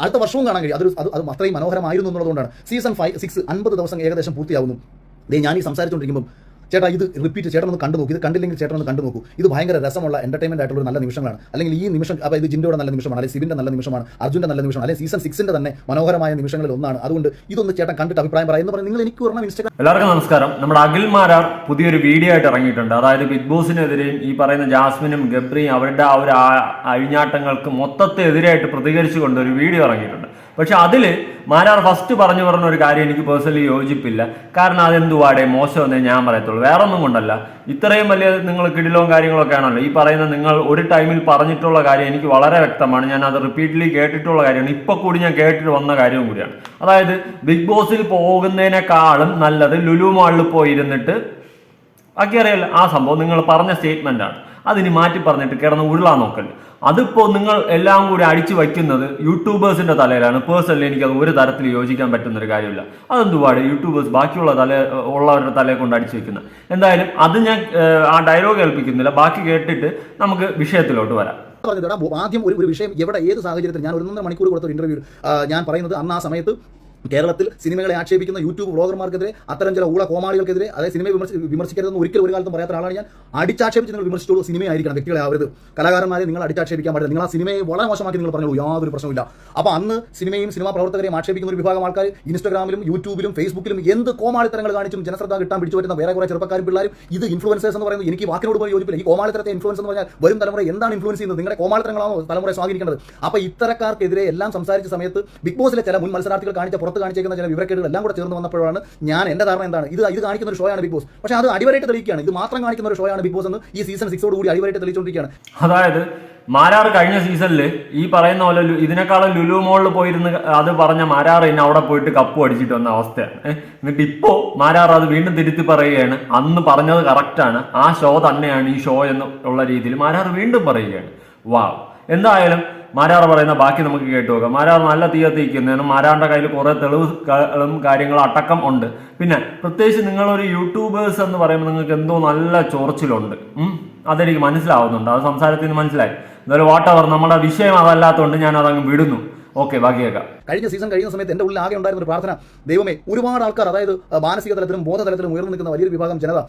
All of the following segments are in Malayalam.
അടുത്ത വർഷവും കാണാൻ കഴിയും. അതൊരു അത് അത് അത്രയും മനോഹരമായിരുന്നു എന്നുള്ളതുകൊണ്ടാണ്. സീസൺ ഫൈവ് സിക്സ് അൻപത് ദിവസം ഏകദേശം പൂർത്തിയാവുന്നു. ദേ ഞാൻ ഈ സംസാരിച്ചുകൊണ്ടിരിക്കുമ്പോൾ ചേട്ടാ ഇത് റിപ്പീറ്റ് ചേട്ടൻ ഒന്ന് കണ്ടു നോക്കി. ഇത് കണ്ടില്ലെങ്കിൽ ചേട്ടൻ ഒന്ന് കണ്ടു നോക്കൂ. ഇത് ഭയങ്കര രസമുള്ള എന്റർടൈൻമെന്റ് ആയിട്ടുള്ള നല്ല നിമിഷങ്ങളാണ്. അല്ലെങ്കിൽ ഈ നിമിഷം അപ്പോൾ ഇത് ജിൻഡോയുടെ നല്ല നിമിഷമാണ് അല്ലെങ്കിൽ സിബിന്റെ നല്ല നിമിഷമാണ് അർജുന്റെ നല്ല നിമിഷമാണ് അല്ലെങ്കിൽ സീസൺ സിക്സിന്റെ തന്നെ മനോഹരമായ നിമിഷങ്ങളിൽ ഒന്നാണ്. അതുകൊണ്ട് ഇതൊന്ന് ചേട്ടൻ കണ്ടിട്ട് അഭിപ്രായം പറയാം എന്ന് പറഞ്ഞ് നിങ്ങൾ എനിക്ക് പറഞ്ഞ ഇൻസ്റ്റാഗ്രാം എല്ലാവർക്കും നമസ്കാരം. നമ്മുടെ അഖിൽ മാരാർ പുതിയൊരു വീഡിയോ ആയിട്ട് ഇറങ്ങിയിട്ടുണ്ട്. അതായത് ബിഗ് ബോസിനെതിരെയും ഈ പറയുന്ന ജാസ്മിനും ഗബ്രിയും അവരുടെ ആ ഒരു അഴിഞ്ഞാട്ടങ്ങൾക്ക് അഴിഞ്ഞാട്ടങ്ങൾക്ക് മൊത്തത്തെതിരായിട്ട് പ്രതികരിച്ചുകൊണ്ട് ഒരു വീഡിയോ ഇറങ്ങിയിട്ടുണ്ട്. പക്ഷെ അതിൽ മാരാർ ഫസ്റ്റ് പറഞ്ഞു പറഞ്ഞ ഒരു കാര്യം എനിക്ക് പേഴ്സണലി യോജിപ്പില്ല. കാരണം അതെന്തുവാടെ? മോശമെന്നേ ഞാൻ പറയത്തുള്ളൂ. വേറെ ഒന്നും കൊണ്ടല്ല. ഇത്രയും വലിയ നിങ്ങൾ കിടിലവും കാര്യങ്ങളൊക്കെ ആണല്ലോ ഈ പറയുന്ന നിങ്ങൾ ഒരു ടൈമിൽ പറഞ്ഞിട്ടുള്ള കാര്യം എനിക്ക് വളരെ വ്യക്തമാണ്. ഞാൻ അത് റിപ്പീറ്റ്ലി കേട്ടിട്ടുള്ള കാര്യമാണ്. ഇപ്പൊ കൂടി ഞാൻ കേട്ടിട്ട് വന്ന കാര്യവും കൂടിയാണ്. അതായത് ബിഗ് ബോസിൽ പോകുന്നതിനേക്കാളും നല്ലത് ലുലു മാളിൽ പോയി ഇരുന്നിട്ട് ബാക്കി അറിയില്ല ആ സംഭവം നിങ്ങൾ പറഞ്ഞ സ്റ്റേറ്റ്മെന്റ് ആണ്. അതിനി മാറ്റി പറഞ്ഞിട്ട് കിടന്ന് ഉരുളാൻ നോക്കല്ലേ അതിപ്പോ നിങ്ങൾ എല്ലാം കൂടി അടിച്ചു വയ്ക്കുന്നത് യൂട്യൂബേഴ്സിന്റെ തലയിലാണ്. പേഴ്സണലി എനിക്ക് അത് ഒരു തരത്തിൽ യോജിക്കാൻ പറ്റുന്ന ഒരു കാര്യമില്ല. അതെന്തുവാട് യൂട്യൂബേഴ്സ് ബാക്കിയുള്ള തല ഉള്ളവരുടെ തലയെ കൊണ്ട് അടിച്ചു വെക്കുന്നത് എന്തായാലും അത് ഞാൻ ആ ഡയലോഗ് കേൾപ്പിക്കുന്നില്ല ബാക്കി കേട്ടിട്ട് നമുക്ക് വിഷയത്തിലോട്ട് വരാം. പറഞ്ഞത് ആദ്യം ഒരു ഒരു വിഷയം എവിടെ ഏത് സാഹചര്യത്തിൽ? ഞാൻ ഒരു മണിക്കൂർ കൊടുത്ത ഒരു ഇന്റർവ്യൂ ഞാൻ പറയുന്നത് അന്ന് ആ സമയത്ത് കേരളത്തിൽ സിനിമകളെ ആക്ഷേപിക്കുന്ന യൂട്യൂബ് ബ്ലോഗർമാർക്കെതിരെ അത്തരം ചില ഊള കോമാളികൾക്കെതിരെ അതായത് സിനിമയെ വിമർശി വിമർശിക്കരുതെന്ന് ഒരിക്കലും ഒരു കാലത്തും പറയാത്ത ആളാണ് ഞാൻ. അടിച്ചാക്ഷേപിച്ച് നിങ്ങൾ വിമർശിച്ചോളൂ സിനിമയായിരിക്കണം വ്യക്തികളെ ആവരുത്. കലാകാരന്മാരെ നിങ്ങൾ അടിച്ചാക്ഷേപിക്കാൻ പാടില്ല. നിങ്ങൾ ആ സിനിമയെ വളരെ മോശമാക്കി നിങ്ങൾ പറഞ്ഞു യാതൊരു പ്രശ്നമില്ല അപ്പോൾ അന്ന് സിനിമയും സിനിമാ പ്രവർത്തകരെയും ആക്ഷേപിക്കുന്ന ഒരു വിഭാഗം ആൾക്കാർ ഇൻസ്റ്റാഗ്രാമിലും യൂട്യൂബിലും ഫേസ്ബുക്കിലും എന്ത് കോമാളിത്തരങ്ങൾ കാണിച്ചും ജനശ്രദ്ധ കിട്ടാൻ പിടിച്ചു വരുന്ന വേറെ കുറെ ചെറുപ്പക്കാരും പിള്ളേരും ഇത് ഇൻഫ്ലുവൻസേഴ്സ് എന്ന് പറയുന്നത് എനിക്ക് വാക്കിനോട് പോയി യോജിപ്പില്ല. ഈ കോമാളിത്തരത്തെ ഇൻഫ്ലുവൻസ് എന്ന് പറഞ്ഞാൽ വരും തലമുറ എന്താണ് ഇൻഫ്ലുവൻസ് ചെയ്യുന്നത്? നിങ്ങളുടെ കോമാളിത്തരങ്ങളാണോ തലമുറയെ സ്വാധീനിക്കുന്നത് അപ്പോൾ ഇത്തരക്കാർക്കെതിരെ എല്ലാം സംസാരിച്ച സമയത്ത് ബിഗ് ബോസിലെ ചില മുൻ മത്സരാർത്ഥികൾ കാണിച്ച പുറത്ത് കാണിച്ചേക്കുന്ന ചില വിവരക്കേടുകൾ എല്ലാം കൂടെ ചേർന്ന് വന്നപ്പോഴാണ് ഞാൻ എന്റെ ധാരണ എന്താണ്? ഇത് ഇത് കാണിക്കുന്ന ഒരു ഷോയാണ് ബിഗ് ബോസ്. പക്ഷെ അത് അടിവരായിട്ട് തെളിയിക്കുകയാണ്. ഇത് മാത്രം കാണിക്കുന്ന ഒരു ഷോയാണ് ബിഗ് ബോസ് എന്ന് ഈ സീസൺ സിക്സോട് കൂടി അടിവരായിട്ട് തെളിയിച്ചുകൊണ്ടിരിക്കുകയാണ് അതായത് മാരാർ കഴിഞ്ഞ സീസണിൽ ഈ പറയുന്ന പോലെ ഇതിനേക്കാളും ലുലു മോളിൽ പോയിരുന്ന് അത് പറഞ്ഞ മാരാർ ഇന്ന് അവിടെ പോയിട്ട് കപ്പ് അടിച്ചിട്ട് വന്ന അവസ്ഥയാണ്. എന്നിട്ട് ഇപ്പോ മാരാർ അത് വീണ്ടും തിരുത്തി പറയുകയാണ്. അന്ന് പറഞ്ഞത് കറക്റ്റാണ് ആ ഷോ തന്നെയാണ് ഈ ഷോ എന്നുള്ള രീതിയിൽ മാരാർ വീണ്ടും പറയുകയാണ്. വാവ് എന്തായാലും മാരാർ പറയുന്ന ബാക്കി നമുക്ക് കേട്ടു നോക്കാം. മാരാർ നല്ല തീയത്തിരിക്കുന്നതിനും മാരാറിന്റെ കയ്യിൽ കുറെ തെളിവുകളും കാര്യങ്ങളും അടക്കം ഉണ്ട്. പിന്നെ പ്രത്യേകിച്ച് നിങ്ങളൊരു യൂട്യൂബേഴ്സ് എന്ന് പറയുമ്പോൾ നിങ്ങൾക്ക് എന്തോ നല്ല ചോർച്ചിലുണ്ട്. അതെനിക്ക് മനസ്സിലാവുന്നുണ്ട്. അത് സംസാരത്തിൽ നിന്ന് മനസ്സിലായി. എന്തായാലും വാട്ടവർ നമ്മുടെ വിഷയം അതല്ലാത്തതുകൊണ്ട് ഞാൻ അതങ്ങ് വിടുന്നു. ഓക്കെ ബാക്കി കേൾക്കാം. കഴിഞ്ഞ സീസൺ കഴിയുന്ന സമയത്ത് എന്റെ ഉള്ളിൽ ആകെ ഉണ്ടായിരുന്ന ഒരു പ്രാർത്ഥന ദൈവമേ ഒരുപാട് ആൾക്കാർ അതായത് മാനസിക തലത്തിലും ബോധതലത്തിലും ഉയർന്നു നിൽക്കുന്ന വലിയൊരു വിഭാഗം ജനത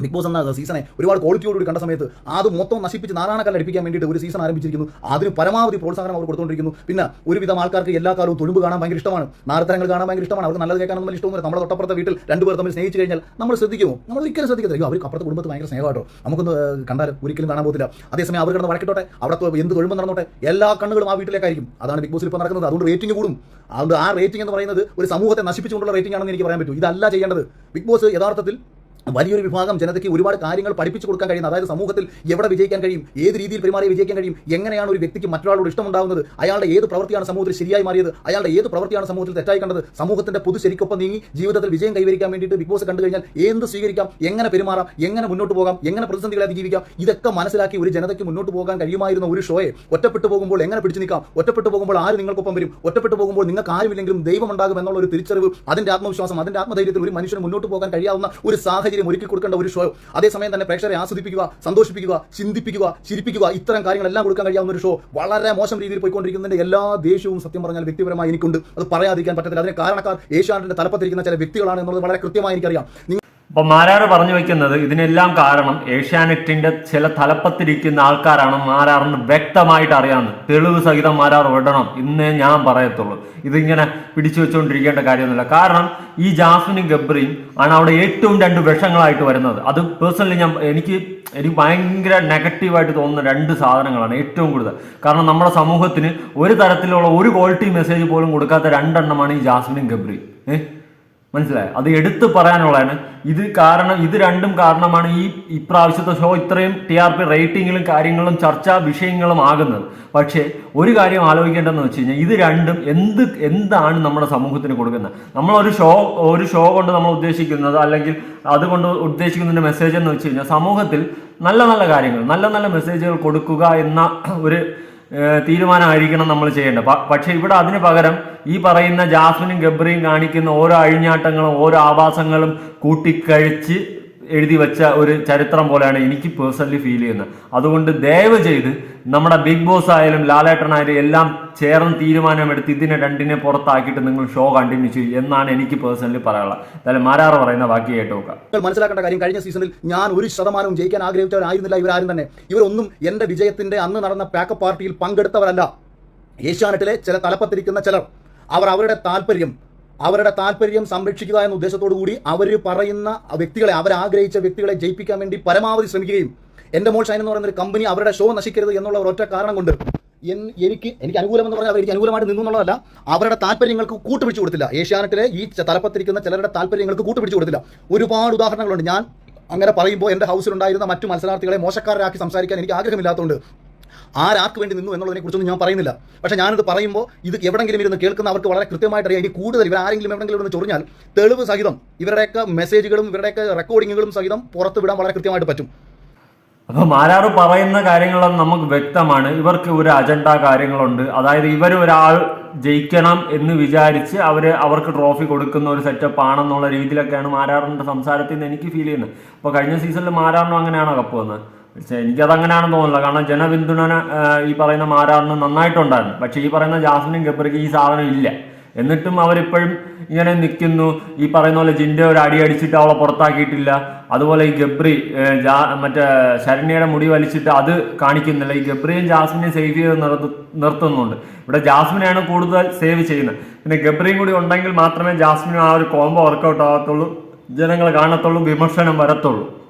ബിഗ് ബോസ് എന്ന സീസണെ ഒരുപാട് ക്വാളിറ്റിയോടുകൂടി കണ്ട സമയത്ത് അത് മൊത്തം നശിപ്പിച്ച് നാരായണക്കാലം അടിപ്പിക്കാൻ വേണ്ടിയിട്ട് ഒരു സീസൺ ആരംഭിച്ചിരിക്കുന്നു. അതിന് പരമാവധി പ്രോത്സാഹനം അവർ കൊടുത്തുകൊണ്ടിരിക്കുന്നു പിന്നെ ഒരുവിധം ആൾക്കാർക്ക് എല്ലാ കാലവും തുളുമ്പ് കാണാൻ ഭയങ്കര ഇഷ്ടമാണ്. നാരത്തരങ്ങൾ കാണാൻ ഭയങ്കര ഇഷ്ടമാണ്. അവർക്ക് നല്ലത് കേൾക്കാനൊന്നും ഇഷ്ടമൊന്നും നമ്മുടെ തൊട്ടപ്പുറത്തെ വീട്ടിൽ രണ്ടുപേർ തമ്മിൽ സ്നേഹിച്ചു കഴിഞ്ഞാൽ നമ്മൾ ശ്രദ്ധിക്കുമോ? നമ്മൾ ഒരിക്കലും ശ്രദ്ധിക്കത്തില്ല. അവർക്ക് അപ്പുറത്തെ കുടുംബത്തിൽ ഭയങ്കര സ്നേഹമാട്ടോ. നമുക്കൊന്ന് കണ്ടാൽ ഒരിക്കലും കാണാൻ പോകത്തില്ല. അതേസമയം അവർ കിടന്ന് വഴക്കിട്ടോട്ടെ. അവിടെ എന്ത് തൊഴുമ്പ് നടന്നോട്ടെ. എല്ലാ കണ്ണുകളും ആ വീട്ടിലേക്കായിരിക്കും. അതാണ് ബിഗ് ബോസിൽ ഇപ്പോൾ നടക്കുന്നത്. അതുകൊണ്ട് റേറ്റിംഗ് കൂടും. അതുകൊണ്ട് ആ റേറ്റിംഗ് എന്ന് പറയുന്നത് ഒരു സമൂഹത്തെ നശിപ്പിച്ചുകൊണ്ടുള്ള റേറ്റിംഗ് ആണെന്ന് എനിക്ക് പറയാൻ പറ്റും. ഇതല്ല ചെയ്യേണ്ടത്. ബിഗ് ബോസ് യഥാർത്ഥത്തിൽ വലിയൊരു വിഭാഗം ജനതയ്ക്ക് ഒരുപാട് കാര്യങ്ങൾ പഠിപ്പിച്ചു കൊടുക്കാൻ കഴിയുന്ന അതായത് സമൂഹത്തിൽ എവിടെ വിജയിക്കാൻ കഴിയും ഏത് രീതിയിൽ പെരുമാറി വിജയിക്കാൻ കഴിയും എങ്ങനെയാണ് ഒരു വ്യക്തിക്ക് മറ്റൊരാളോട് ഇഷ്ടമുണ്ടാകുന്നത് അയാളുടെ ഏത് പ്രവൃത്തിയാണ് സമൂഹത്തിൽ ശരിയായി മാറിയത് അയാളുടെ ഏത് പ്രവൃത്തിയാണ് സമൂഹത്തിൽ തെറ്റായി കണ്ടത് സമൂഹത്തിന്റെ പൊതു ശരിക്കൊപ്പം നീങ്ങി ജീവിതത്തിൽ വിജയം കൈവരിക്കാൻ വേണ്ടിയിട്ട് ബിഗ് ബോസ് കണ്ടു കഴിഞ്ഞാൽ എന്ത് സ്വീകരിക്കാം എങ്ങനെ പെരുമാറാം എങ്ങനെ മുന്നോട്ട് പോകാം എങ്ങനെ പ്രതിസന്ധികളെ അതിജീവിക്കാം ഇതൊക്കെ മനസ്സിലാക്കി ഒരു ജനതയ്ക്ക് മുന്നോട്ട് പോകാൻ കഴിയുമായിരുന്ന ഒരു ഷോയെ ഒറ്റപ്പെട്ടു പോകുമ്പോൾ എങ്ങനെ പിടിച്ചു നിൽക്കാം ഒറ്റപ്പെട്ടു പോകുമ്പോൾ ആര് നിങ്ങൾക്കൊപ്പം വരും ഒറ്റപ്പെട്ടു പോകുമ്പോൾ നിങ്ങൾക്ക് ആരുമില്ലെങ്കിലും ദൈവം ഉണ്ടാകും എന്നുള്ള ഒരു തിരിച്ചറിവ് അതിന്റെ ആത്മവിശ്വാസം അതിന്റെ ആത്മധൈര്യത്തിൽ ഒരു മനുഷ്യന് മുന്നോട്ട് പോകാൻ കഴിയാവുന്ന ഒരു സാഹചര്യം ഒരുക്കി കൊടുക്കേണ്ട ഒരു ഷോ അതേസമയം തന്നെ പ്രേക്ഷകരെ ആസ്വദിപ്പിക്കുക സന്തോഷിപ്പിക്കുക ചിന്തിപ്പിക്കുക ചിരിപ്പിക്കുക ഇത്തരം കാര്യങ്ങളെല്ലാം കൊടുക്കാൻ കഴിയാവുന്ന ഒരു ഷോ വളരെ മോശം രീതിയിൽ പോയിക്കൊണ്ടിരിക്കുന്നതിന്റെ എല്ലാ ദേഷ്യവും സത്യം പറഞ്ഞാൽ വ്യക്തിപരമായി എനിക്കുണ്ട്. അത് പറയാതിരിക്കാൻ പറ്റത്തില്ല. അതിന് കാരണക്കാർ ഏഷ്യാനെറ്റിന്റെ തലപ്പത്തിരിക്കുന്ന ചില വ്യക്തികളാണ് എന്നുള്ളത് വളരെ കൃത്യമായി എനിക്കറിയാം. അപ്പൊ മാരാറ് പറഞ്ഞു വെക്കുന്നത് ഇതിനെല്ലാം കാരണം ഏഷ്യാനെറ്റിന്റെ ചില തലപ്പത്തിരിക്കുന്ന ആൾക്കാരാണ് മാരാറിന് വ്യക്തമായിട്ട് അറിയാവുന്നത്. തെളിവ് സഹിതം മാരാർ വിടണം ഇന്നേ ഞാൻ പറയത്തുള്ളൂ. ഇതിങ്ങനെ പിടിച്ചു വെച്ചുകൊണ്ടിരിക്കേണ്ട കാര്യമൊന്നുമില്ല. കാരണം ഈ ജാസ്മിനും ഗബ്രിയും ആണ് അവിടെ ഏറ്റവും രണ്ട് വിഷങ്ങളായിട്ട് വരുന്നത്. അത് പേഴ്സണലി ഞാൻ എനിക്ക് എനിക്ക് ഭയങ്കര നെഗറ്റീവായിട്ട് തോന്നുന്ന രണ്ട് സാധനങ്ങളാണ് ഏറ്റവും കൂടുതൽ. കാരണം നമ്മുടെ സമൂഹത്തിന് ഒരു തരത്തിലുള്ള ഒരു ക്വാളിറ്റി മെസ്സേജ് പോലും കൊടുക്കാത്ത രണ്ടെണ്ണമാണ് ഈ ജാസ്മിനും ഗബ്രിയും. ഏഹ്? മനസ്സിലായോ? അത് എടുത്തു പറയാനുള്ളതാണ്. ഇത് കാരണം ഇത് രണ്ടും കാരണമാണ് ഈ ഇപ്രാവശ്യത്തെ ഷോ ഇത്രയും ടി ആർ പി റേറ്റിങ്ങിലും കാര്യങ്ങളും ചർച്ചാ വിഷയങ്ങളും ആകുന്നത്. പക്ഷേ ഒരു കാര്യം ആലോചിക്കേണ്ടതെന്ന് വെച്ച് കഴിഞ്ഞാൽ ഇത് രണ്ടും എന്ത് എന്താണ് നമ്മുടെ സമൂഹത്തിന് കൊടുക്കുന്നത്? നമ്മളൊരു ഷോ ഒരു ഷോ കൊണ്ട് നമ്മൾ ഉദ്ദേശിക്കുന്നത് അല്ലെങ്കിൽ അതുകൊണ്ട് ഉദ്ദേശിക്കുന്നതിന്റെ മെസ്സേജ് എന്ന് വെച്ച് കഴിഞ്ഞാൽ സമൂഹത്തിൽ നല്ല നല്ല കാര്യങ്ങൾ നല്ല നല്ല മെസ്സേജുകൾ കൊടുക്കുക എന്ന ഒരു തീരുമാനമായിരിക്കണം നമ്മൾ ചെയ്യേണ്ടത്. പക്ഷേ ഇവിടെ അതിന് പകരം ഈ പറയുന്ന ജാസ്മിനും ഗബ്രിയും കാണിക്കുന്ന ഓരോ അഴിഞ്ഞാട്ടങ്ങളും ഓരോ ആവാസങ്ങളും കൂട്ടിക്കഴിച്ച് എഴുതി വെച്ച ഒരു ചരിത്രം പോലെയാണ് എനിക്ക് പേഴ്സണലി ഫീൽ ചെയ്യുന്നത്. അതുകൊണ്ട് ദയവ് ചെയ്ത് നമ്മുടെ ബിഗ് ബോസ് ആയാലും ലാലേട്ടനായാലും എല്ലാം ചേർന്ന് തീരുമാനമെടുത്ത് ഇതിനെ രണ്ടിനെ പുറത്താക്കിയിട്ട് നിങ്ങൾ ഷോ കണ്ടിന്യൂ ചെയ്യും എന്നാണ് എനിക്ക് പേഴ്സണലി പറയാനുള്ളത്. എന്തായാലും മാരാറ് പറയുന്ന ബാക്കി കേട്ട് നോക്കാം. മനസ്സിലാക്കേണ്ട കാര്യം കഴിഞ്ഞ സീസണിൽ ഞാൻ ഒരു ശതമാനവും ജയിക്കാൻ ആഗ്രഹിച്ചവരായിരുന്നില്ല ഇവരാരും തന്നെ. ഇവരൊന്നും എന്റെ വിജയത്തിന്റെ അന്ന് നടന്ന പാക്കപ്പ് പാർട്ടിയിൽ പങ്കെടുത്തവരല്ല. ഏഷ്യാനെറ്റിലെ ചില തലപ്പത്തിരിക്കുന്ന ചിലർ. അവർ അവരുടെ താല്പര്യം അവരുടെ താല്പര്യം സംരക്ഷിക്കുക എന്ന ഉദ്ദേശത്തോടു കൂടി അവർ പറയുന്ന വ്യക്തികളെ അവർ ആഗ്രഹിച്ച വ്യക്തികളെ ജയിപ്പിക്കാൻ വേണ്ടി പരമാവധി ശ്രമിക്കുകയും എന്റെ മോൾ ഷൈൻ എന്ന് പറയുന്ന ഒരു കമ്പനി അവരുടെ ഷോ നശിക്കരുത് എന്നുള്ള ഒരൊറ്റ കാരണം കൊണ്ട് എനിക്ക് എനിക്ക് അനുകൂലം എന്ന് പറഞ്ഞാൽ അവർ എനിക്ക് അനുകൂലമായിട്ട് നിന്നു എന്നുള്ളതല്ല. അവരുടെ താല്പര്യങ്ങൾക്ക് കൂട്ടുപിടിച്ചു കൊടുത്തില്ല. ഏഷ്യാനെറ്റിലെ ഈ തലപ്പത്തിരിക്കുന്ന ചിലരുടെ താല്പര്യങ്ങൾക്ക് കൂട്ടുപിടിച്ചു കൊടുത്തില്ല. ഒരുപാട് ഉദാഹരണങ്ങളുണ്ട്. ഞാൻ അങ്ങനെ പറയുമ്പോൾ എന്റെ ഹൗസിലുണ്ടായിരുന്ന മറ്റു മത്സരാർത്ഥികളെ മോശക്കാരാക്കി സംസാരിക്കാൻ എനിക്ക് ആഗ്രഹമില്ലാത്തതുകൊണ്ട് ആരാർക്ക് വേണ്ടി നിന്നു എന്നുള്ളതിനെ കുറിച്ചൊന്നും ഞാൻ പറയുന്നില്ല. പക്ഷേ ഞാനിത് പറയുമ്പോൾ ഇത് എവിടെങ്കിലും ഇരുന്ന് കേൾക്കുന്ന അവർക്ക് വളരെ കൃത്യമായിട്ട് അറിയാം. ഇനി കൂടുതൽ ഇവർ ആരെങ്കിലും എവിടെങ്കിലും ഇരുന്ന് ചൊറിഞ്ഞാൽ തെളിവ് സഹിതം ഇവരുടെയൊക്കെ മെസ്സേജുകളും ഇവരുടെയൊക്കെ റെക്കോർഡിങ്ങുകളും സഹിതം പുറത്ത് വിടാൻ വളരെ കൃത്യമായിട്ട് പറ്റും. അപ്പം മാരാറ് പറയുന്ന കാര്യങ്ങളൊന്നും നമുക്ക് വ്യക്തമാണ്. ഇവർക്ക് ഒരു അജണ്ട കാര്യങ്ങളുണ്ട്. അതായത് ഇവർ ഒരാൾ ജയിക്കണം എന്ന് വിചാരിച്ച് അവർ അവർക്ക് ട്രോഫി കൊടുക്കുന്ന ഒരു സെറ്റപ്പ് ആണെന്നുള്ള രീതിയിലൊക്കെയാണ് മാരാറിന്റെ സംസാരത്തിൽ നിന്ന് എനിക്ക് ഫീൽ ചെയ്യുന്നത്. അപ്പോൾ കഴിഞ്ഞ സീസണിൽ മാരാറിനും അങ്ങനെയാണോ കപ്പ് വന്നത്? പക്ഷേ എനിക്കത് അങ്ങനെയാണെന്ന് തോന്നുന്നില്ല. കാരണം ജനപിന്തുണ ഈ പറയുന്ന മാരാറിന് നന്നായിട്ടുണ്ടായിരുന്നു. പക്ഷേ ഈ പറയുന്ന ജാസ്മിനും ഗബ്രിക്ക് ഈ സാധനം ഇല്ല. എന്നിട്ടും അവരിപ്പോഴും ഇങ്ങനെ നിൽക്കുന്നു. ഈ പറയുന്ന പോലെ ജിന്റെ ഒരു അടി അടിച്ചിട്ട് അവളെ പുറത്താക്കിയിട്ടില്ല. അതുപോലെ ഈ ഗബ്രി ജാ- മറ്റേ ശരണ്യയുടെ മുടി വലിച്ചിട്ട് അത് കാണിക്കുന്നില്ല. ഈ ഗബ്രിയും ജാസ്മിനെയും സേവ് ചെയ്ത് നിർത്ത് നിർത്തുന്നുണ്ട്. ഇവിടെ ജാസ്മിനെയാണ് കൂടുതൽ സേവ് ചെയ്യുന്നത്. പിന്നെ ഗബ്രിയും കൂടി ഉണ്ടെങ്കിൽ മാത്രമേ ജാസ്മിനും ആ ഒരു കോംബോ വർക്കൗട്ട് ആകത്തുള്ളൂ ജനങ്ങൾ കാണത്തുള്ളൂ വിമർശനം വരത്തുള്ളൂ.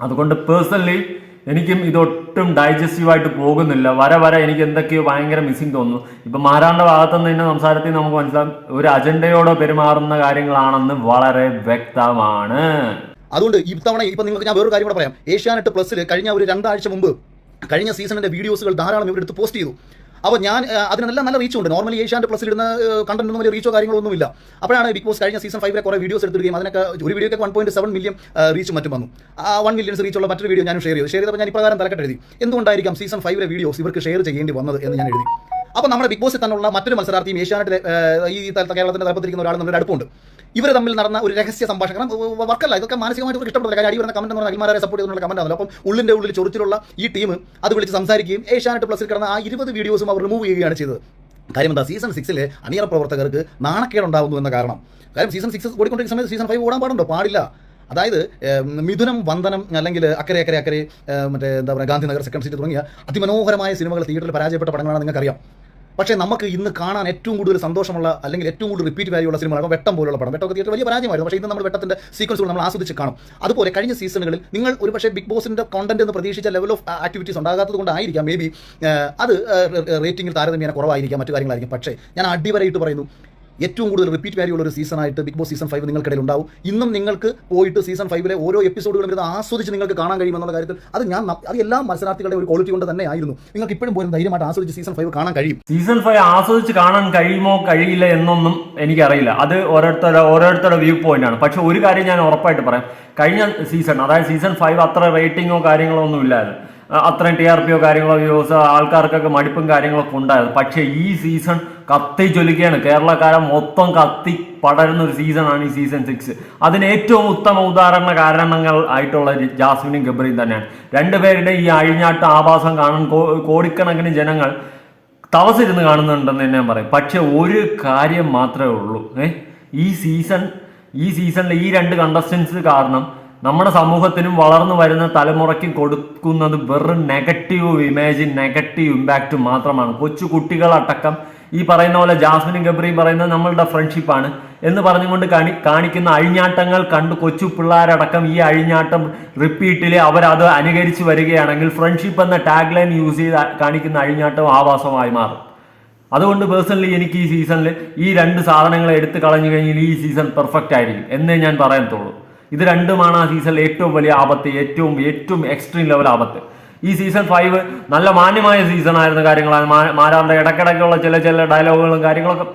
അതുകൊണ്ട് പേഴ്സണലി എനിക്കും ഇതൊട്ടും ഡൈജസ്റ്റീവായിട്ട് പോകുന്നില്ല. വര വര എനിക്ക് എന്തൊക്കെയോ ഭയങ്കര മിസ്സിങ് തോന്നുന്നു. ഇപ്പൊ മാരാണ്ട ഭാഗത്തുനിന്ന് തന്നെ സംസാരത്തിൽ നമുക്ക് മനസ്സിലാവും ഒരു അജണ്ടയോടെ പെരുമാറുന്ന കാര്യങ്ങളാണെന്ന് വളരെ വ്യക്തമാണ്. അതുകൊണ്ട് ഇത്തവണ ഇപ്പം നിങ്ങൾക്ക് ഞാൻ വേറൊരു കാര്യം കൂടെ പറയാം. ഏഷ്യാനെറ്റ് പ്ലസ്സിൽ കഴിഞ്ഞ ഒരു രണ്ടാഴ്ച മുമ്പ് കഴിഞ്ഞ സീസണിന്റെ വീഡിയോസുകൾ ധാരാളം ഇവരെടുത്ത് പോസ്റ്റ് ചെയ്തു. അപ്പോൾ ഞാൻ അതിനെല്ലാം നല്ല റീച്ച് ഉണ്ട്. നോർമലി ഏഷ്യാന്റെ പ്ലസ് ഇടുന്ന കണ്ടന്റ് ഒന്നും വലിയ റീച്ചോ കാര്യങ്ങളൊന്നുമില്ല അപ്പോഴാണ് ബിഗ് ബോസ് കഴിഞ്ഞ സീസൺ ഫൈവിലെ കുറേ വീഡിയോസ് എടുത്തിടുകയും അതിനൊക്കെ ഒരു വീഡിയോക്ക് one point seven million reach മറ്റും വന്നു. ആ വൺ മില്യൺസ് റീച്ചുള്ള മറ്റൊരു വീഡിയോ ഞാൻ ഷെയർ ചെയ്തു. ഷെയർ ചെയ്തപ്പോൾ ഞാൻ ഇപ്രകാരം തലക്കെട്ട് എഴുതി. എന്തുകൊണ്ടായിരിക്കും സീസൺ ഫൈവിലെ വീഡിയോസ് ഇവർക്ക് ഷെയർ ചെയ്യേണ്ടി വന്നത് എന്ന് ഞാൻ എഴുതി. അപ്പോൾ നമ്മുടെ ബിഗ് ബോസിൽ തന്നെയുള്ള മറ്റൊരു മത്സരാർത്ഥിയും ഏഷ്യാനെറ്റിലെ ഈ കേരളത്തിന്റെ തലപ്പത്തിരിക്കുന്ന ഒരാൾ നമ്മുടെ അടുപ്പുണ്ട്. ഇവർ തമ്മിൽ നടന്ന ഒരു രഹസ്യ സംഭാഷണം. വർക്കല്ല ഇതൊക്കെ മാനസികമായിട്ട് ഒരു ഇഷ്ടപ്പെടില്ല. കാര്യം വരുന്ന കമന്റ് എന്ന് പറഞ്ഞാൽ അഖിൽമാരെ സപ്പോർട്ട് ചെയ്യുന്നുള്ള കമന്റ് ആണല്ലോ. അപ്പം ഉള്ളിന്റെ ഉള്ളിൽ ചൊറിച്ചിലുള്ള ഈ ടീം അത് വിളിച്ച് സംസാരിക്കുകയും ഏഷ്യാനെറ്റ് പ്ലസിൽ കിടന്ന ആ ഇരുപത് വീഡിയോസും അവർ റിമൂവ് ചെയ്യുകയാണ് ചെയ്തത്. കാര്യം എന്താ? സീസൺ സിക്സിലെ അണിയറ പ്രവർത്തകർക്ക് നാണക്കേടുണ്ടാവുന്നു എന്ന കാരണം. കാര്യം സീസൺ സിക്സ് ഓടിക്കൊണ്ടിരിക്കുന്ന സമയത്ത് സീസൺ ഫൈവ് ഓടാൻ പാടുണ്ടോ? പാടില്ല. അതായത് മിഥുനം വന്ദനം അല്ലെങ്കിൽ അക്കരെ അക്കരെ അക്കരെ മറ്റേ എന്താ പറയുക ഗാന്ധിനഗർ സെക്കൻഡ് സിറ്റി തുടങ്ങിയ അതിമനോഹരമായ സിനിമകൾ തിയേറ്ററിൽ പരാജയപ്പെട്ട പടങ്ങളാണ് നിങ്ങൾക്കറിയാം. പക്ഷേ നമുക്ക് ഇന്ന് കാണാൻ ഏറ്റവും കൂടുതൽ സന്തോഷമുള്ള അല്ലെങ്കിൽ ഏറ്റവും കൂടുതൽ റിപ്പീറ്റ് വാല്യൂ ഉള്ള സിനിമകളാണ് വെട്ടം പോലുള്ള പടം. വെട്ടമൊക്കെ തിയേറ്റർ വലിയ പരാജയമായിരുന്നു. പക്ഷേ ഇന്ന് നമ്മൾ വെട്ടത്തിന്റെ സീക്വൻസുകൾ നമ്മൾ ആസ്വദിച്ച് കാണും. അതുപോലെ കഴിഞ്ഞ സീസണുകളിൽ നിങ്ങൾ ഒരു പക്ഷേ ബിഗ് ബോസിന്റെ കോണ്ടന്റ് എന്ന് പ്രതീക്ഷിച്ച ലെവൽ ഓഫ് ആക്ടിവിറ്റീസ് ഉണ്ടാകാത്തത് കൊണ്ടായിരിക്കാം. മേ ബി അത് റേറ്റിംഗിൽ താരതമ്യേന കുറവായിരിക്കാം മറ്റു കാര്യങ്ങളായിരിക്കും. പക്ഷേ ഞാൻ അടിവരയിട്ട് പറയുന്നു ഏറ്റവും കൂടുതൽ റിപ്പീറ്റ് വാല്യൂ ഉള്ള ഒരു സീസൺ ആയിട്ട് ബിഗ് ബോസ് സീസൺ ഫൈവ് നിങ്ങൾക്കിടയിൽ ഉണ്ടാവും ഇന്നും നിങ്ങൾക്ക് പോയിട്ട് സീസൺ ഫൈവിലെ ഓരോ എപ്പിസോഡുകളും ഇരുന്ന് ആസ്വദിച്ച് നിങ്ങൾക്ക് കാണാൻ കഴിയുമെന്നുള്ള കാര്യത്തിൽ അത് ഞാൻ അത് എല്ലാ മത്സരാർത്ഥികളുടെ ഒരു ക്വാളിറ്റി കൊണ്ട് തന്നെ ആയിരുന്നു. നിങ്ങൾക്ക് ഇപ്പോഴും പോലും ധൈര്യമായിട്ട് ആസ്വദിച്ച് സീസൺ ഫൈവ് കാണാൻ കഴിയും. സീസൺ ഫൈവ് ആസ്വദിച്ച് കാണാൻ കഴിയുമോ കഴിയില്ല എന്നൊന്നും എനിക്കറിയില്ല. അത് ഓരോരുത്തരുടെ ഓരോരുത്തരുടെ വ്യൂ പോയിന്റ് ആണ്. പക്ഷെ ഒരു കാര്യം ഞാൻ ഉറപ്പായിട്ട് പറയാം. കഴിഞ്ഞ സീസൺ അതായത് സീസൺ ഫൈവ് അത്ര റേറ്റിംഗോ കാര്യങ്ങളോ ഒന്നും ഇല്ലായിരുന്നു. അത്രയും ടി ആർ പിയോ കാര്യങ്ങളോ വ്യൂസോ ആൾക്കാർക്കൊക്കെ മടുപ്പും കാര്യങ്ങളൊക്കെ ഉണ്ടായിരുന്നു. പക്ഷേ ഈ സീസൺ കത്തി ജ്വലിക്കുകയാണ്. കേരളക്കാരൻ മൊത്തം കത്തി പടരുന്ന ഒരു സീസണാണ് ഈ സീസൺ സിക്സ് അതിന് ഏറ്റവും ഉത്തമ ഉദാഹരണ കാരണങ്ങൾ ആയിട്ടുള്ള ജാസ്മിനും ഗബ്രിയും തന്നെയാണ്. രണ്ടുപേരുടെ ഈ അഴിഞ്ഞാട്ട ആഭാസം കാണാൻ കോടിക്കണക്കിന് ജനങ്ങൾ തവസിരുന്ന് കാണുന്നുണ്ടെന്ന് തന്നെ ഞാൻ പറയും. പക്ഷെ ഒരു കാര്യം മാത്രമേ ഉള്ളൂ. ഏ? ഈ സീസൺ ഈ സീസണിലെ ഈ രണ്ട് കണ്ടസ്റ്റൻസ് കാരണം നമ്മുടെ സമൂഹത്തിനും വളർന്നു വരുന്ന തലമുറയ്ക്കും കൊടുക്കുന്നത് വെറും നെഗറ്റീവ് ഇമേജും നെഗറ്റീവ് ഇമ്പാക്റ്റും മാത്രമാണ്. കൊച്ചു കുട്ടികളടക്കം ഈ പറയുന്ന പോലെ ജാസ്മിനും ഗബ്രിയും പറയുന്നത് നമ്മളുടെ ഫ്രണ്ട്ഷിപ്പാണ് എന്ന് പറഞ്ഞുകൊണ്ട് കാണി കാണിക്കുന്ന അഴിഞ്ഞാട്ടങ്ങൾ കണ്ട് കൊച്ചു പിള്ളേരടക്കം ഈ അഴിഞ്ഞാട്ടം റിപ്പീറ്റിൽ അവരത് അനുകരിച്ച് വരികയാണെങ്കിൽ ഫ്രണ്ട്ഷിപ്പ് എന്ന ടാഗ് ലൈൻ യൂസ് ചെയ്ത് കാണിക്കുന്ന അഴിഞ്ഞാട്ടം ആവാസമായി മാറും. അതുകൊണ്ട് പേഴ്സണലി എനിക്ക് ഈ സീസണിൽ ഈ രണ്ട് സാധനങ്ങൾ എടുത്തു കളഞ്ഞു കഴിഞ്ഞാൽ ഈ സീസൺ പെർഫെക്റ്റ് ആയിരിക്കും എന്നേ ഞാൻ പറയത്തുള്ളൂ. ഇത് രണ്ടുമാണ് ആ സീസണിൽ ഏറ്റവും വലിയ ആപത്ത് ഏറ്റവും ഏറ്റവും എക്സ്ട്രീം ലെവൽ ആപത്ത്. ഈ സീസൺ ഫൈവ് നല്ല മാന്യമായ സീസൺ ആയിരുന്ന കാര്യങ്ങളാണ്. മാരാന്റെ ഇടയ്ക്കിടയ്ക്കുള്ള ചില ചില ഡയലോഗുകളും കാര്യങ്ങളൊക്കെ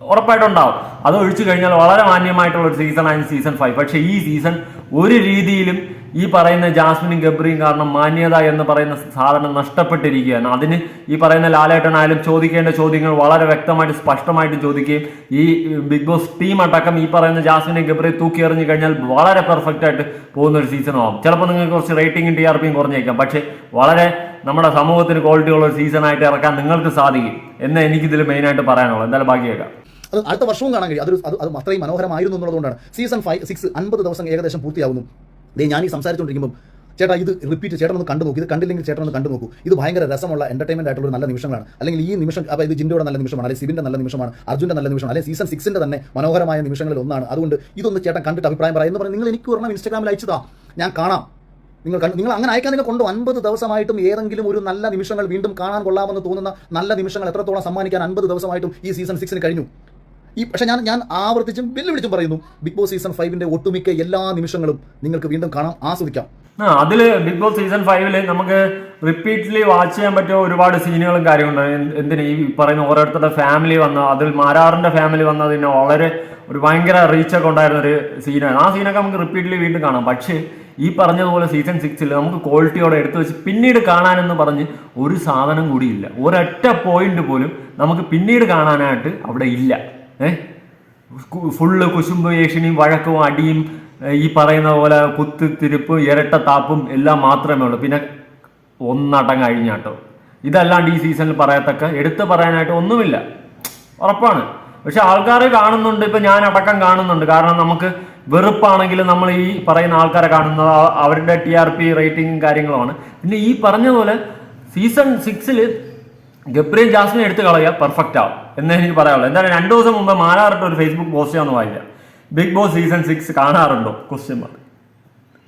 ഉറപ്പായിട്ടുണ്ടാവും. അത് ഒഴിച്ചു കഴിഞ്ഞാൽ വളരെ മാന്യമായിട്ടുള്ള ഒരു സീസൺ ആയിരുന്നു സീസൺ ഫൈവ് പക്ഷേ ഈ സീസൺ ഒരു രീതിയിലും ഈ പറയുന്ന ജാസ്മിനും ഗബ്രിയും കാരണം മാന്യത എന്ന് പറയുന്ന സാധനം നഷ്ടപ്പെട്ടിരിക്കുകയാണ്. അതിന് ഈ പറയുന്ന ലാലേട്ടനായാലും ചോദിക്കേണ്ട ചോദ്യങ്ങൾ വളരെ വ്യക്തമായിട്ട് സ്പഷ്ടമായിട്ട് ചോദിക്കുകയും ഈ ബിഗ് ബോസ് ടീം അടക്കം ഈ പറയുന്ന ജാസ്മിനെ ഗബ്രി തൂക്കി എറിഞ്ഞു കഴിഞ്ഞാൽ വളരെ പെർഫെക്റ്റ് ആയിട്ട് പോകുന്ന ഒരു സീസൺ ആവും. ചിലപ്പോൾ നിങ്ങൾക്ക് കുറച്ച് റേറ്റിംഗും ടി ആർ പിയും കുറഞ്ഞേക്കാം. പക്ഷേ വളരെ നമ്മുടെ സമൂഹത്തിന് ക്വാളിറ്റിയുള്ള ഒരു സീസണായിട്ട് ഇറക്കാൻ നിങ്ങൾക്ക് സാധിക്കും എന്ന് എനിക്കിതിൽ മെയിനായിട്ട് പറയാനുള്ളൂ. എന്തായാലും ബാക്കിയേക്കാം അത് അടുത്ത വർഷവും കാണാൻ കഴിയും. അതൊരു അത് അത് അത്രയും മനോഹരമായിരുന്നു എന്നുള്ളതുകൊണ്ടാണ്. സീസൺ ഫൈവ് സിക്സ് അൻപത് ദിവസം ഏകദേശം പൂർത്തിയാവുന്നു. ദേ ഞാൻ ഈ സംസാരിച്ചുകൊണ്ടിരിക്കുമ്പോൾ ചേട്ടാ ഇത് റിപ്പീറ്റ് ചേട്ടൻ ഒന്ന് കണ്ടു നോക്കൂ. ഇത് കണ്ടില്ലെങ്കിൽ ചേട്ടൻ ഒന്ന് കണ്ടു നോക്കൂ. ഇത് ഭയങ്കര രസമുള്ള എന്റർടൈൻമെന്റ് ആയിട്ടുള്ള നല്ല നിമിഷങ്ങളാണ്. അല്ലെങ്കിൽ ഈ നിമിഷം അപ്പോൾ ഇത് ജിൻഡോയുടെ നല്ല നിമിഷമാണ് അല്ലെങ്കിൽ സിബിന്റെ നല്ല നിമിഷമാണ് അർജുന്റെ നല്ല നിമിഷമാണ് അല്ലെങ്കിൽ സീസൺ സിക്സിന്റെ തന്നെ മനോഹരമായ നിമിഷങ്ങളിൽ ഒന്നാണ്. അതുകൊണ്ട് ഇതൊന്ന് ചേട്ടൻ കണ്ടിട്ട് അഭിപ്രായം പറയാം എന്ന് പറഞ്ഞാൽ നിങ്ങൾ എനിക്ക് ഒരെണ്ണം ഇൻസ്റ്റാഗ്രാമിൽ അയച്ചതാ ഞാൻ കാണാം. നിങ്ങൾ നിങ്ങൾ അങ്ങനെ അയക്കാൻ നിങ്ങൾ കൊണ്ടു അൻപത് ദിവസമായിട്ടും ഏതെങ്കിലും ഒരു നല്ല നിമിഷങ്ങൾ വീണ്ടും കാണാൻ കൊള്ളാമെന്ന് തോന്നുന്ന നല്ല നിമിഷങ്ങൾ എത്രത്തോളം സമ്മാനിക്കാൻ അൻപത് ദിവസമായിട്ടും ഈ സീസൺ സിക്സിന് കഴിഞ്ഞു? ഈ പക്ഷേ ഞാൻ ഞാൻ ആവർത്തിച്ചും വെല്ലുവിളിച്ചും പറയുന്നു. ബിഗ് ബോസ് സീസൺ ഫൈവിന്റെ ഒട്ടുമിക്ക എല്ലാ നിമിഷങ്ങളും നിങ്ങൾക്ക് വീണ്ടും കാണാം ആസ്വദിക്കാം. ആ അതിൽ ബിഗ് ബോസ് സീസൺ ഫൈവിൽ നമുക്ക് റിപ്പീറ്റ്ലി വാച്ച് ചെയ്യാൻ പറ്റിയ ഒരുപാട് സീനുകളും കാര്യങ്ങളുണ്ട് എന്ത് എന്തിന് ഈ പറയുന്ന ഓരോരുത്തരുടെ ഫാമിലി വന്ന അതിൽ മാരാറിന്റെ ഫാമിലി വന്നതിന് വളരെ ഒരു ഭയങ്കര റീച്ചൊക്കെ ഉണ്ടായിരുന്ന ഒരു സീനാണ് ആ സീനൊക്കെ നമുക്ക് റിപ്പീറ്റ്ലി വീണ്ടും കാണാം. പക്ഷേ ഈ പറഞ്ഞതുപോലെ സീസൺ സിക്സിൽ നമുക്ക് ക്വാളിറ്റിയോടെ എടുത്തു വെച്ച് പിന്നീട് കാണാനെന്ന് പറഞ്ഞ് ഒരു സാധനം കൂടിയില്ല ഒരൊറ്റ പോയിന്റ് പോലും നമുക്ക് പിന്നീട് കാണാനായിട്ട് അവിടെ ഇല്ല. ഫുള്ള് കുശുമ്പ് ഏഷ്യണിയും വഴക്കവും അടിയും ഈ പറയുന്ന പോലെ കുത്തിത്തിരിപ്പും ഇരട്ടത്താപ്പും എല്ലാം മാത്രമേ ഉള്ളൂ. പിന്നെ ഒന്നടങ്ങ് കഴിഞ്ഞാട്ടോ ഇതല്ലാണ്ട് ഈ സീസണിൽ പറയത്തക്ക എടുത്തു പറയാനായിട്ട് ഒന്നുമില്ല. ഉറപ്പാണ്. പക്ഷെ ആൾക്കാർ കാണുന്നുണ്ട് ഇപ്പം ഞാൻ അടക്കം കാണുന്നുണ്ട്. കാരണം നമുക്ക് വെറുപ്പാണെങ്കിൽ നമ്മൾ ഈ പറയുന്ന ആൾക്കാരെ കാണുന്നത് അവരുടെ ടി ആർ പി റേറ്റിംഗും കാര്യങ്ങളുമാണ് പിന്നെ ഈ പറഞ്ഞ പോലെ സീസൺ സിക്സിൽ ഗബ്രിയും ജാസ്മിൻ എടുത്തു കളയുക പെർഫെക്റ്റ് ആവും എന്നേ എനിക്ക് പറയാനുള്ളൂ. എന്തായാലും രണ്ടു ദിവസം മുമ്പ് മാനാറിട്ട് ഒരു ഫേസ്ബുക്ക് പോസ്റ്റ് ഒന്ന് വായില്ല ബിഗ് ബോസ് സീസൺ സിക്സ് കാണാറുണ്ടോ? ക്വസ്റ്റ്യൻ മാർക്ക്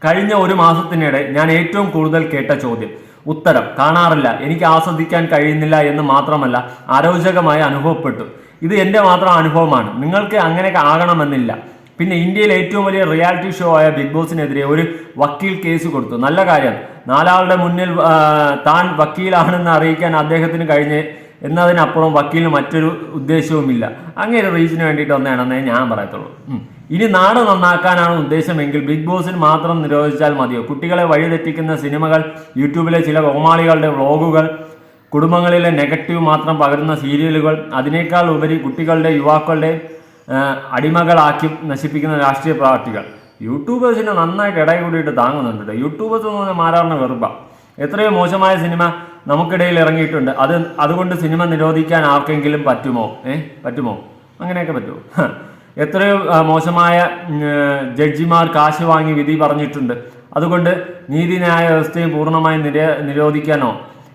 കഴിഞ്ഞ ഒരു മാസത്തിനിടെ ഞാൻ ഏറ്റവും കൂടുതൽ കേട്ട ചോദ്യം. ഉത്തരം കാണാറില്ല. എനിക്ക് ആസ്വദിക്കാൻ കഴിയുന്നില്ല എന്ന് മാത്രമല്ല അരോചകമായി അനുഭവപ്പെട്ടു. ഇത് എന്റെ മാത്രം അനുഭവമാണ്. നിങ്ങൾക്ക് അങ്ങനെയൊക്കെ ആകണമെന്നില്ല. പിന്നെ ഇന്ത്യയിലെ ഏറ്റവും വലിയ റിയാലിറ്റി ഷോ ആയ ബിഗ് ബോസിനെതിരെ ഒരു വക്കീൽ കേസ് കൊടുത്തു. നല്ല കാര്യം. നാലാളുടെ മുന്നിൽ താൻ വക്കീലാണെന്ന് അറിയിക്കാൻ അദ്ദേഹത്തിന് കഴിഞ്ഞ് എന്നതിനപ്പുറം വക്കീലിന് മറ്റൊരു ഉദ്ദേശവുമില്ല. അങ്ങനെ റീച്ചിന് വേണ്ടിയിട്ട് വന്നതാണെന്നേ ഞാൻ പറയത്തുള്ളൂ. ഇനി നാട് നന്നാക്കാനാണ് ഉദ്ദേശമെങ്കിൽ ബിഗ് ബോസിന് മാത്രം നിരോധിച്ചാൽ മതിയോ? കുട്ടികളെ വഴിതെറ്റിക്കുന്ന സിനിമകൾ യൂട്യൂബിലെ ചില കോമാളികളുടെ വ്ളോഗുകൾ കുടുംബങ്ങളിലെ നെഗറ്റീവ് മാത്രം പകരുന്ന സീരിയലുകൾ അതിനേക്കാൾ ഉപരി കുട്ടികളുടെ യുവാക്കളുടെ അടിമകളാക്കി നശിപ്പിക്കുന്ന രാഷ്ട്രീയ പാർട്ടികൾ. യൂട്യൂബേഴ്സിനെ നന്നായിട്ട് ഇടയിൽ കൂടിയിട്ട് താങ്ങുന്നുണ്ട് യൂട്യൂബേഴ്സ് എന്ന് പറഞ്ഞാൽ മാറാറിന് വെറുപ്പ. എത്രയോ മോശമായ സിനിമ നമുക്കിടയിൽ ഇറങ്ങിയിട്ടുണ്ട്. അത് അതുകൊണ്ട് സിനിമ നിരോധിക്കാൻ ആർക്കെങ്കിലും പറ്റുമോ? ഏ പറ്റുമോ? അങ്ങനെയൊക്കെ പറ്റുമോ. എത്രയോ മോശമായ ജഡ്ജിമാർ കാശ് വാങ്ങി വിധി പറഞ്ഞിട്ടുണ്ട്. അതുകൊണ്ട് നീതിന്യായ വ്യവസ്ഥയും പൂർണമായും നിര നിരോധിക്കാനോ?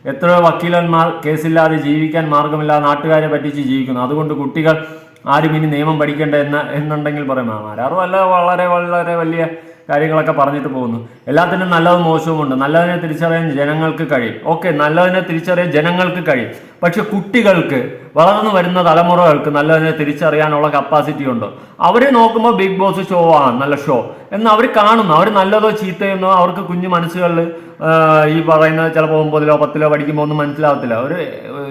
എത്രയോ വക്കീലന്മാർ കേസില്ലാതെ ജീവിക്കാൻ മാർഗമില്ലാതെ നാട്ടുകാരെ പറ്റിച്ച് ജീവിക്കുന്നു. അതുകൊണ്ട് കുട്ടികൾ ആരും ഇനി നിയമം പഠിക്കേണ്ട എന്ന എന്നുണ്ടെങ്കിൽ പറയും. ആരാറും അല്ല വളരെ വളരെ വലിയ കാര്യങ്ങളൊക്കെ പറഞ്ഞിട്ട് പോകുന്നു. എല്ലാത്തിനും നല്ലതും മോശവും ഉണ്ട്. നല്ലതിനെ തിരിച്ചറിയാൻ ജനങ്ങൾക്ക് കഴിയും. ഓക്കെ നല്ലതിനെ തിരിച്ചറിയാൻ ജനങ്ങൾക്ക് കഴിയും. പക്ഷെ കുട്ടികൾക്ക് വളർന്നു വരുന്ന തലമുറകൾക്ക് നല്ലതിനെ തിരിച്ചറിയാനുള്ള കപ്പാസിറ്റി ഉണ്ടോ? അവരെ നോക്കുമ്പോൾ ബിഗ് ബോസ് ഷോ ആണ് നല്ല ഷോ എന്ന് അവർ കാണുന്നു. അവർ നല്ലതോ ചീത്തയെന്നോ അവർക്ക് കുഞ്ഞു മനസ്സുകളിൽ ഈ പറയുന്ന ചിലപ്പോൾ ഒമ്പതിലോ പത്തിലോ പഠിക്കുമ്പോൾ ഒന്നും മനസ്സിലാവത്തില്ല. ഒരു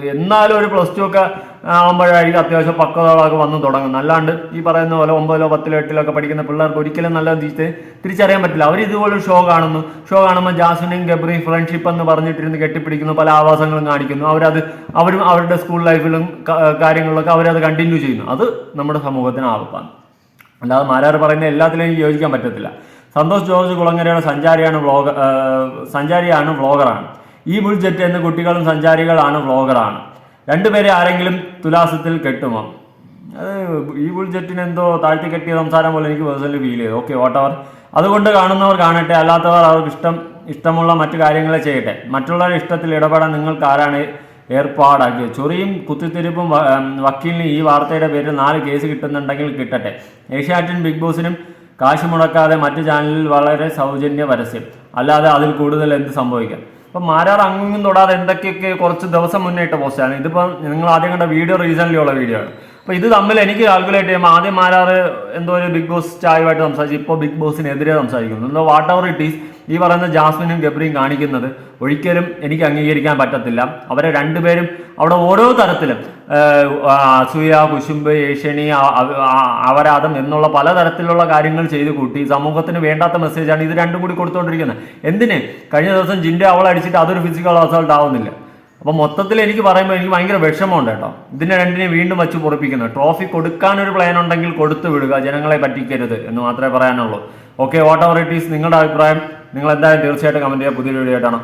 എന്നാലും ഒരു പ്ലസ് ടു ഒക്കെ ആകുമ്പോഴായിരിക്കും അത്യാവശ്യം പക്വതകളൊക്കെ വന്നു തുടങ്ങും അല്ലാണ്ട് ഈ പറയുന്ന പോലെ ഒമ്പതിലോ പത്തിലോ എട്ടിലോ ഒക്കെ പഠിക്കുന്ന പിള്ളേർക്ക് ഒരിക്കലും നല്ല തിരിച്ച് തിരിച്ചറിയാൻ പറ്റില്ല. അവർ ഇതുപോലെ ഷോ കാണുന്നു. ഷോ കാണുമ്പോൾ ജാസ്മിനും ഗബ്രി ഫ്രണ്ട്ഷിപ്പ് എന്ന് പറഞ്ഞിട്ടിരുന്ന് കെട്ടിപ്പിടിക്കുന്നു. പല ആവാസങ്ങളും കാണിക്കുന്നു. അവരത് അവരും അവരുടെ സ്കൂൾ ലൈഫിലും കാര്യങ്ങളിലൊക്കെ അവരത് കണ്ടിന്യൂ ചെയ്യുന്നു. അത് നമ്മുടെ സമൂഹത്തിന് ആപത്താണ്. അല്ലാതെ മാരാർ പറയുന്ന എല്ലാത്തിലും യോജിക്കാൻ പറ്റത്തില്ല. സന്തോഷ് ജോർജ് കുളങ്ങരയുടെ സഞ്ചാരിയാണ് വ്ളോഗ ആ, സഞ്ചാരിയാണ് വ്ളോഗറാണ് ഈ ബുൾജെറ്റ് എന്ന കുട്ടികളും സഞ്ചാരികളാണ് വ്ളോഗറാണ് രണ്ടുപേരെ ആരെങ്കിലും തുലാസത്തിൽ കെട്ടുമോ? അത് ഈ ബുൾജെറ്റിന് എന്തോ താഴ്ത്തി കെട്ടിയ സംസാരം പോലെ എനിക്ക് പേഴ്സണലി ഫീൽ ചെയ്തു. ഓക്കെ വോട്ടവർ അതുകൊണ്ട് കാണുന്നവർ കാണട്ടെ അല്ലാത്തവർ അവർക്ക് ഇഷ്ടം ഇഷ്ടമുള്ള മറ്റു കാര്യങ്ങളെ ചെയ്യട്ടെ. മറ്റുള്ളവരുടെ ഇഷ്ടത്തിൽ ഇടപെടാൻ നിങ്ങൾക്ക് ആരാണ് ഏർപ്പാടാക്കിയത്? ചൊറിയും കുത്തിത്തിരിപ്പും വക്കീലിനും ഈ വാർത്തയുടെ പേരിൽ നാല് കേസ് കിട്ടുന്നുണ്ടെങ്കിൽ കിട്ടട്ടെ. ഏഷ്യാറ്റിൻ ബിഗ് ബോസിനും കാശ് മുടക്കാതെ മറ്റു ചാനലിൽ വളരെ സൗജന്യ പരസ്യം. അല്ലാതെ അതിൽ കൂടുതൽ എന്ത് സംഭവിക്കാം? അപ്പം മാരാർ അങ്ങും തൊടാതെ എന്തൊക്കെയൊക്കെ കുറച്ച് ദിവസം മുന്നേ ഇട്ട പോസ്റ്റാണ് ഇതിപ്പം നിങ്ങൾ ആദ്യം കണ്ട വീഡിയോ റീസെന്റ്ലി ഉള്ള വീഡിയോ ആണ്. അപ്പോൾ ഇത് തമ്മിൽ എനിക്ക് കാൽക്കുലേറ്റ് ചെയ്യുമ്പോൾ ആദ്യം മാരാർ എന്തോ ഒരു ബിഗ് ബോസ് ചായവായിട്ട് സംസാരിച്ചു. ഇപ്പോൾ ബിഗ് ബോസിനെതിരെ സംസാരിക്കുന്നു. എന്തോ വാട്ട് എവർ ഇറ്റ് ഈസ് ഈ പറയുന്ന ജാസ്മിനും ഗബ്രിയും കാണിക്കുന്നത് ഒരിക്കലും എനിക്ക് അംഗീകരിക്കാൻ പറ്റത്തില്ല. അവരെ രണ്ടുപേരും അവിടെ ഓരോ തരത്തിലും അസൂയ കുശുമ്പ് ഏഷ്യണി അവരാദം എന്നുള്ള പലതരത്തിലുള്ള കാര്യങ്ങൾ ചെയ്തു കൂട്ടി. സമൂഹത്തിന് വേണ്ടാത്ത മെസ്സേജാണ് ഇത് രണ്ടും കൂടി കൊടുത്തുകൊണ്ടിരിക്കുന്നത് എന്തിന്? കഴിഞ്ഞ ദിവസം ജിന്റെ അടിച്ചിട്ട് അതൊരു ഫിസിക്കൽ അസോൾട്ട് ആവുന്നില്ല. അപ്പോൾ മൊത്തത്തിൽ എനിക്ക് പറയുമ്പോൾ എനിക്ക് ഭയങ്കര വിഷമമുണ്ട് കേട്ടോ. ഇതിനെ രണ്ടിനെ വീണ്ടും വച്ച് പൊറപ്പിക്കുന്നു ട്രോഫി കൊടുക്കാനൊരു പ്ലാൻ ഉണ്ടെങ്കിൽ കൊടുത്തു വിടുക ജനങ്ങളെ പറ്റിക്കരുത് എന്ന് മാത്രമേ പറയാനുള്ളൂ. Okay whatever it is നിങ്ങളുടെ അഭിപ്രായം നിങ്ങൾ എന്തായാലും തീർച്ചയായിട്ടും കമന്റ് ചെയ്യുക പുതിയ വീഡിയോ ആയിട്ടാണ്.